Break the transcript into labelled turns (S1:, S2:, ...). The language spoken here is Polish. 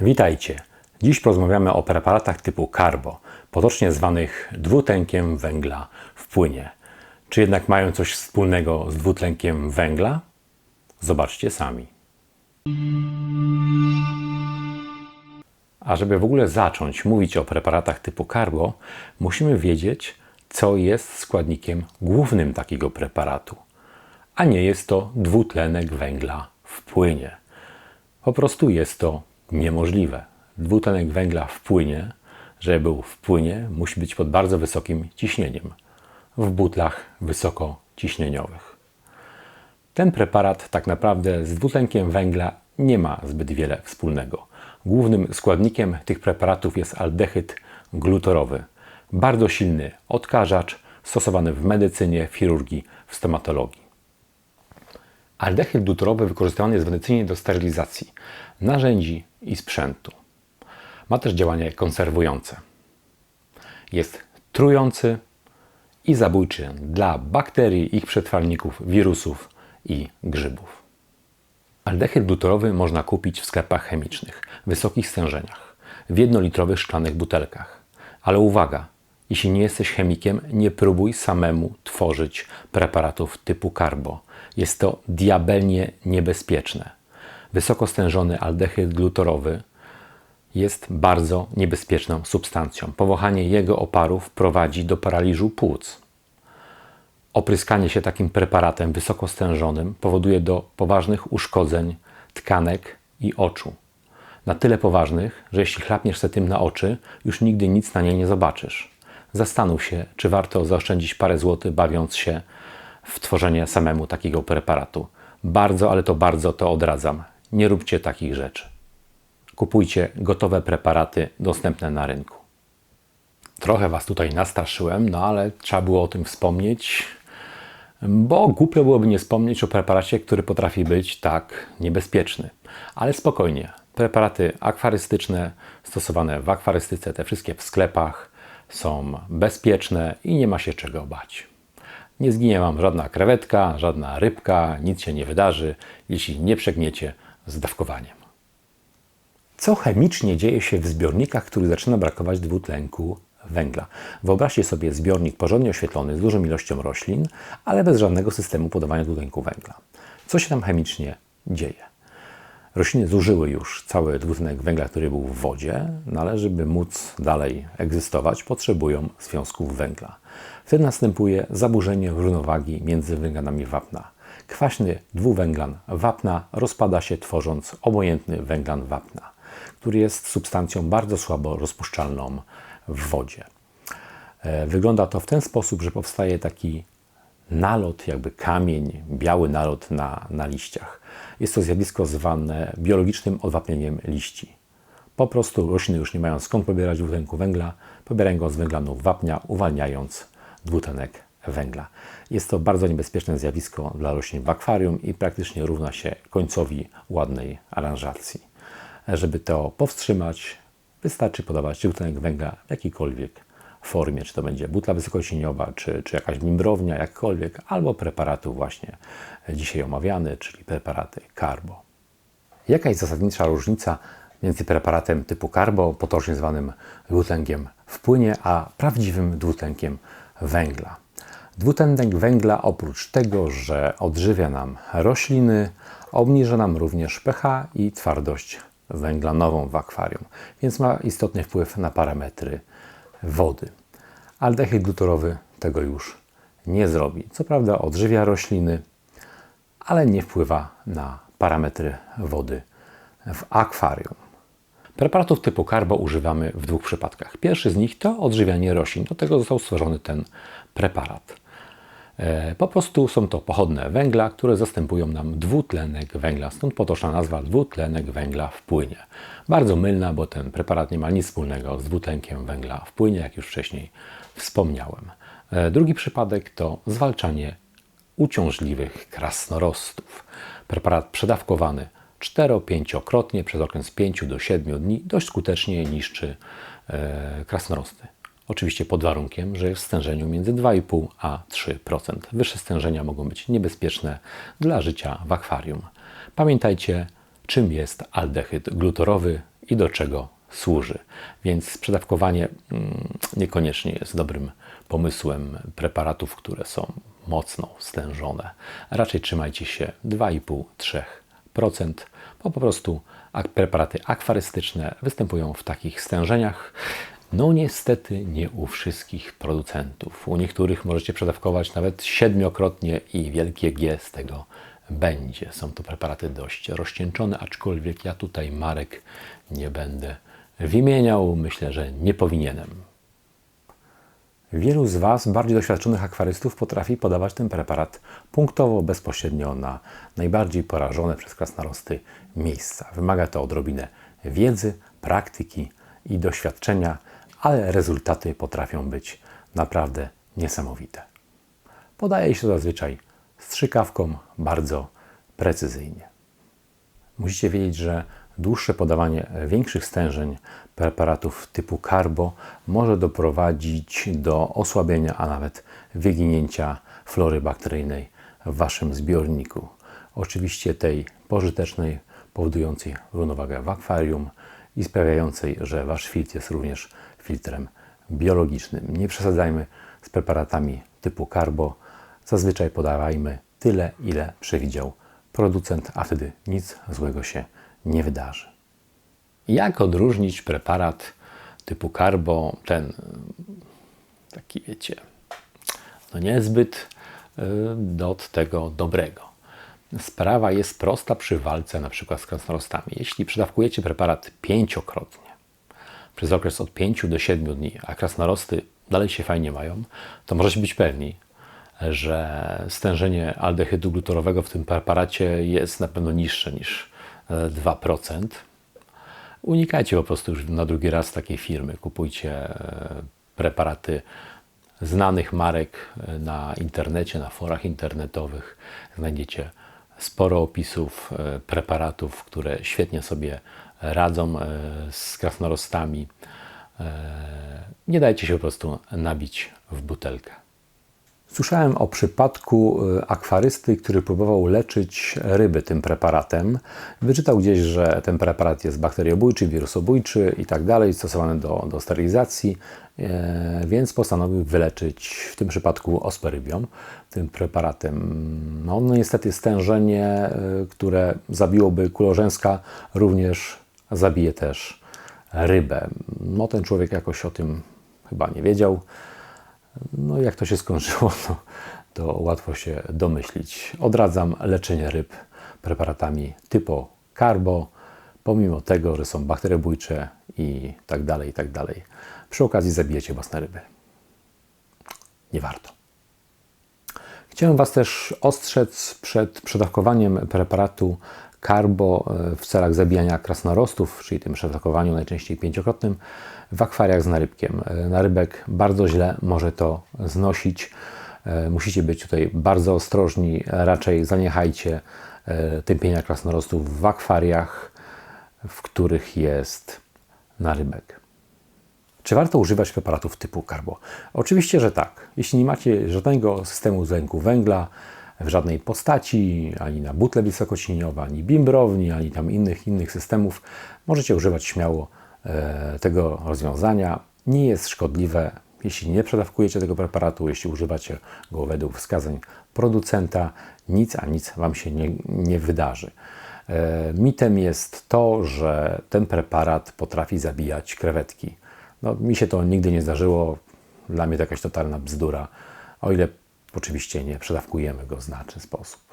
S1: Witajcie. Dziś porozmawiamy o preparatach typu carbo, potocznie zwanych dwutlenkiem węgla w płynie. Czy jednak mają coś wspólnego z dwutlenkiem węgla? Zobaczcie sami. A żeby w ogóle zacząć mówić o preparatach typu carbo, musimy wiedzieć, co jest składnikiem głównym takiego preparatu. A nie jest to dwutlenek węgla w płynie. Po prostu jest to niemożliwe. Dwutlenek węgla w płynie, żeby był w płynie, musi być pod bardzo wysokim ciśnieniem w butlach wysokociśnieniowych. Ten preparat tak naprawdę z dwutlenkiem węgla nie ma zbyt wiele wspólnego. Głównym składnikiem tych preparatów jest aldehyd glutorowy, bardzo silny odkażacz stosowany w medycynie, w chirurgii, w stomatologii. Aldehyd glutorowy wykorzystywany jest w medycynie do sterylizacji narzędzi i sprzętu. Ma też działanie konserwujące. Jest trujący i zabójczy dla bakterii, ich przetwarników, wirusów i grzybów. Aldehyd glutorowy można kupić w sklepach chemicznych wysokich stężeniach, w jednolitrowych szklanych butelkach. Ale uwaga, jeśli nie jesteś chemikiem, nie próbuj samemu tworzyć preparatów typu carbo. Jest to diabelnie niebezpieczne. Wysoko stężony aldehyd glutorowy jest bardzo niebezpieczną substancją. Powąchanie jego oparów prowadzi do paraliżu płuc. Opryskanie się takim preparatem wysoko stężonym powoduje do poważnych uszkodzeń tkanek i oczu. Na tyle poważnych, że jeśli chlapniesz się tym na oczy, już nigdy nic na nie nie zobaczysz. Zastanów się, czy warto zaoszczędzić parę złotych, bawiąc się w tworzenie samemu takiego preparatu. Bardzo, ale to bardzo to odradzam. Nie róbcie takich rzeczy. Kupujcie gotowe preparaty dostępne na rynku. Trochę Was tutaj nastraszyłem, no ale trzeba było o tym wspomnieć, bo głupio byłoby nie wspomnieć o preparacie, który potrafi być tak niebezpieczny. Ale spokojnie, preparaty akwarystyczne stosowane w akwarystyce, te wszystkie w sklepach są bezpieczne i nie ma się czego bać. Nie zginie Wam żadna krewetka, żadna rybka, nic się nie wydarzy, jeśli nie przegniecie z dawkowaniem. Co chemicznie dzieje się w zbiornikach, w których zaczyna brakować dwutlenku węgla? Wyobraźcie sobie zbiornik porządnie oświetlony z dużą ilością roślin, ale bez żadnego systemu podawania dwutlenku węgla. Co się tam chemicznie dzieje? Rośliny zużyły już cały dwutlenek węgla, który był w wodzie, no ale żeby móc dalej egzystować, potrzebują związków węgla. Wtedy następuje zaburzenie równowagi między węglanami wapna. Kwaśny dwuwęglan wapna rozpada się tworząc obojętny węglan wapna, który jest substancją bardzo słabo rozpuszczalną w wodzie. E, wygląda to w ten sposób, że powstaje taki nalot, jakby kamień, biały nalot na, na liściach. Jest to zjawisko zwane biologicznym odwapnieniem liści. Po prostu rośliny już nie mają skąd pobierać dwutlenku węgla, pobierają go z węglanów wapnia, uwalniając dwutlenek węgla. Jest to bardzo niebezpieczne zjawisko dla roślin w akwarium i praktycznie równa się końcowi ładnej aranżacji. Żeby to powstrzymać, wystarczy podawać dwutlenek węgla w jakiejkolwiek formie, czy to będzie butla wysokociśnieniowa, czy, czy jakaś mimbrownia, jakkolwiek, albo preparatu właśnie dzisiaj omawiany, czyli preparaty carbo. Jaka jest zasadnicza różnica między preparatem typu carbo, potocznie zwanym dwutlenkiem w płynie, a prawdziwym dwutlenkiem węgla? Dwutlenek węgla oprócz tego, że odżywia nam rośliny, obniża nam również pH i twardość węglanową w akwarium, więc ma istotny wpływ na parametry wody. Aldehyd glutorowy tego już nie zrobi. Co prawda odżywia rośliny, ale nie wpływa na parametry wody w akwarium. Preparatów typu carbo używamy w dwóch przypadkach. Pierwszy z nich to odżywianie roślin. Do tego został stworzony ten preparat. E, po prostu są to pochodne węgla, które zastępują nam dwutlenek węgla, stąd potoczna nazwa dwutlenek węgla w płynie. Bardzo mylna, bo ten preparat nie ma nic wspólnego z dwutlenkiem węgla w płynie, jak już wcześniej wspomniałem. E, drugi przypadek to zwalczanie uciążliwych krasnorostów. Preparat przedawkowany 4-5-krotnie przez okres 5 do 7 dni dość skutecznie niszczy e, krasnorosty. Oczywiście pod warunkiem, że jest w stężeniu między 2,5 a 3%. Wyższe stężenia mogą być niebezpieczne dla życia w akwarium. Pamiętajcie, czym jest aldehyd glutorowy i do czego służy. Więc przedawkowanie mm, niekoniecznie jest dobrym pomysłem preparatów, które są mocno stężone. Raczej trzymajcie się 2,5-3%, bo po prostu preparaty akwarystyczne występują w takich stężeniach. No niestety nie u wszystkich producentów. U niektórych możecie przedawkować nawet siedmiokrotnie i wielkie G z tego będzie. Są to preparaty dość rozcieńczone, aczkolwiek ja tutaj marek nie będę wymieniał. Myślę, że nie powinienem. Wielu z Was, bardziej doświadczonych akwarystów, potrafi podawać ten preparat punktowo, bezpośrednio na najbardziej porażone przez krasnarosty miejsca. Wymaga to odrobinę wiedzy, praktyki i doświadczenia, ale rezultaty potrafią być naprawdę niesamowite. Podaje się to zazwyczaj strzykawką bardzo precyzyjnie. Musicie wiedzieć, że dłuższe podawanie większych stężeń preparatów typu carbo może doprowadzić do osłabienia, a nawet wyginięcia flory bakteryjnej w Waszym zbiorniku. Oczywiście tej pożytecznej, powodującej równowagę w akwarium i sprawiającej, że Wasz filtr jest również filtrem biologicznym. Nie przesadzajmy z preparatami typu carbo. Zazwyczaj podawajmy tyle, ile przewidział producent, a wtedy nic złego się nie wydarzy. Jak odróżnić preparat typu carbo, ten taki wiecie, no niezbyt y, od tego dobrego? Sprawa jest prosta przy walce na przykład z krasnolostami. Jeśli przedawkujecie preparat pięciokrotnie przez okres od 5 do 7 dni, a krasnolosty dalej się fajnie mają, to możecie być pewni, że stężenie aldehydu glutorowego w tym preparacie jest na pewno niższe niż 2%. Unikajcie po prostu już na drugi raz takiej firmy. Kupujcie e, preparaty znanych marek e, na internecie, na forach internetowych. Znajdziecie sporo opisów e, preparatów, które świetnie sobie radzą z krasnorostami. Nie dajcie się po prostu nabić w butelkę. Słyszałem o przypadku y, akwarysty, który próbował leczyć ryby tym preparatem. Wyczytał gdzieś, że ten preparat jest bakteriobójczy, wirusobójczy i tak dalej, stosowany do, do sterylizacji, e, więc postanowił wyleczyć w tym przypadku osperybią tym preparatem. No, no niestety stężenie, y, które zabiłoby kulorzęska, również zabije też rybę. No ten człowiek jakoś o tym chyba nie wiedział. No jak to się skończyło, to, łatwo się domyślić. Odradzam leczenie ryb preparatami typu carbo, pomimo tego, że są bakteriobójcze i tak dalej, i tak dalej. Przy okazji zabijecie własne ryby. Nie warto. Chciałem Was też ostrzec przed przedawkowaniem preparatu carbo e, w celach zabijania krasnorostów, czyli tym przedawkowaniu najczęściej pięciokrotnym, w akwariach z narybkiem. E, narybek bardzo źle może to znosić. E, musicie być tutaj bardzo ostrożni, raczej zaniechajcie tępienia krasnorostów w akwariach, w których jest narybek. Czy warto używać preparatów typu carbo? Oczywiście, że tak. Jeśli nie macie żadnego systemu dwutlenku węgla, w żadnej postaci, ani na butle wysokocieniowe, ani bimbrowni, ani tam innych, innych systemów. Możecie używać śmiało e, tego rozwiązania. Nie jest szkodliwe, jeśli nie przedawkujecie tego preparatu, jeśli używacie go według wskazań producenta, nic a nic Wam się nie, nie wydarzy. E, mitem jest to, że ten preparat potrafi zabijać krewetki. No, mi się to nigdy nie zdarzyło. Dla mnie to jakaś totalna bzdura. O ile Oczywiście nie przedawkujemy go w znaczny sposób.